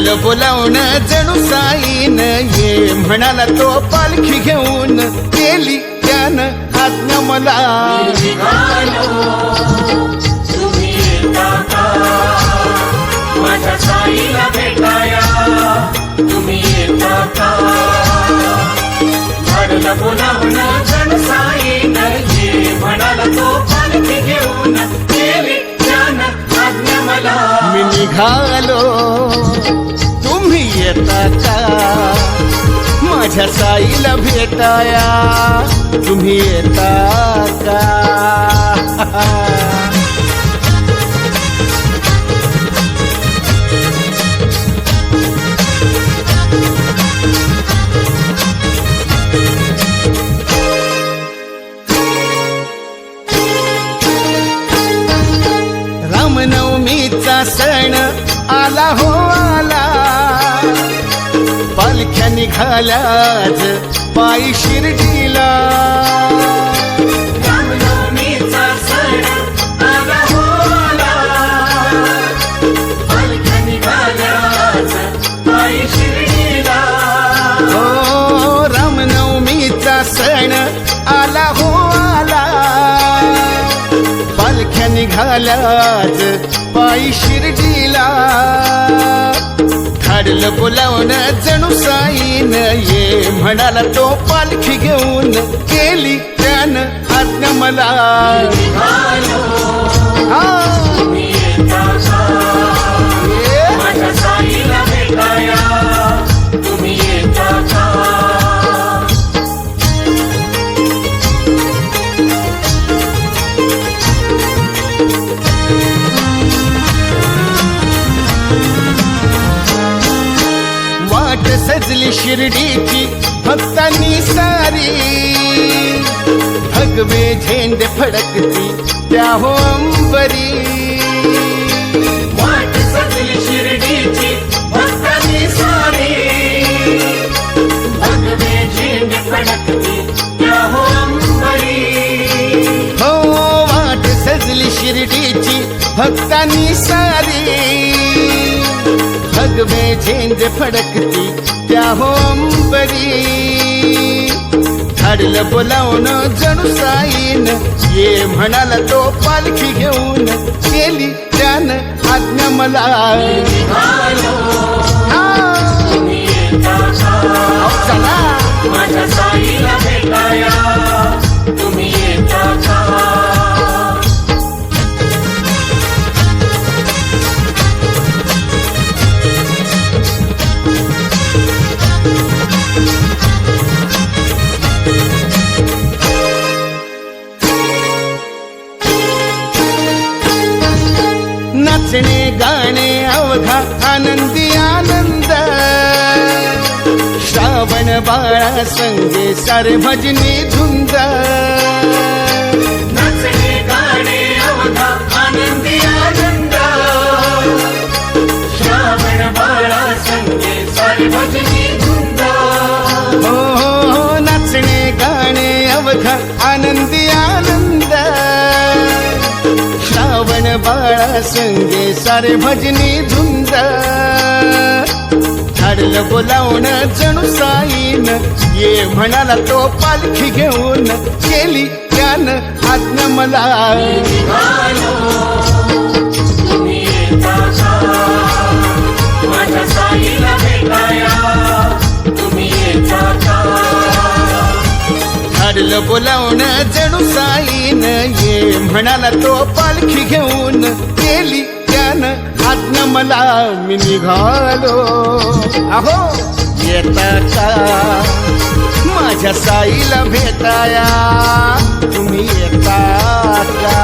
फुल बोलावणं जणू साईन ये. म्हणाला तो पालखी घेऊन केली त्यानं आज्ञा मला माझ्या साईला भेटाया तुम्ही येता का जण साईन ये म्हणाला तो पालखी घेऊन केली त्यानं आज्ञा मला. मी निघालो. तुम्ही येता का माझ्या साईला भेटाया. तुम्ही येता का रामनवमीचा सण आला हो आला. पालख्या निघाल्याच पायी शिर्डीला. हो. हो रामनवमीचा सण आला हो आला पालख्या निघाल्याच पायी शिर्डीला. धाडलं बोलावणं जणू साईन. ये म्हणाला तो पालखी घेऊन केली त्यानं आज्ञा मला. वाट सजली शिर्डीची भक्तांनी सारी. भगवे झेंडे फडकती त्या हो अंबरी. वाट सजली शिर्डीची भक्तांनी सारी. भगवे झेंडे फडकती त्या हो अंबरी. हो वाट सजली शिर्डीची भक्तांनी सारी. में झेंडे फडकती त्या हो अंबरी? धाडलं बोलावणं जणू साईन ये म्हणाला तो पालखी घेऊन केली त्यानं आज्ञा मला. बाळा संगे सारे भजनी धुंद. नाचणे गाणे अवघा आनंदी आनंद. श्रावण बाळा संगे सारी भजनी धुंद. हो हो हो नाचणे गाणे अवघा आनंदी आनंद. श्रावण बाळा संगे सारे भजनी धुंद. धाडलं बोलावण जणू साईन. ये म्हणाला तो पालखी घेऊन केली त्यानं आज्ञा मला. निघालो धाडलं जणू साईन. ये म्हणाला तो पालखी घेऊन केली त्यानं आज्ञा मला मी निघालो. अहो येता का माझ्या साईला भेटाया. तुम्ही येता का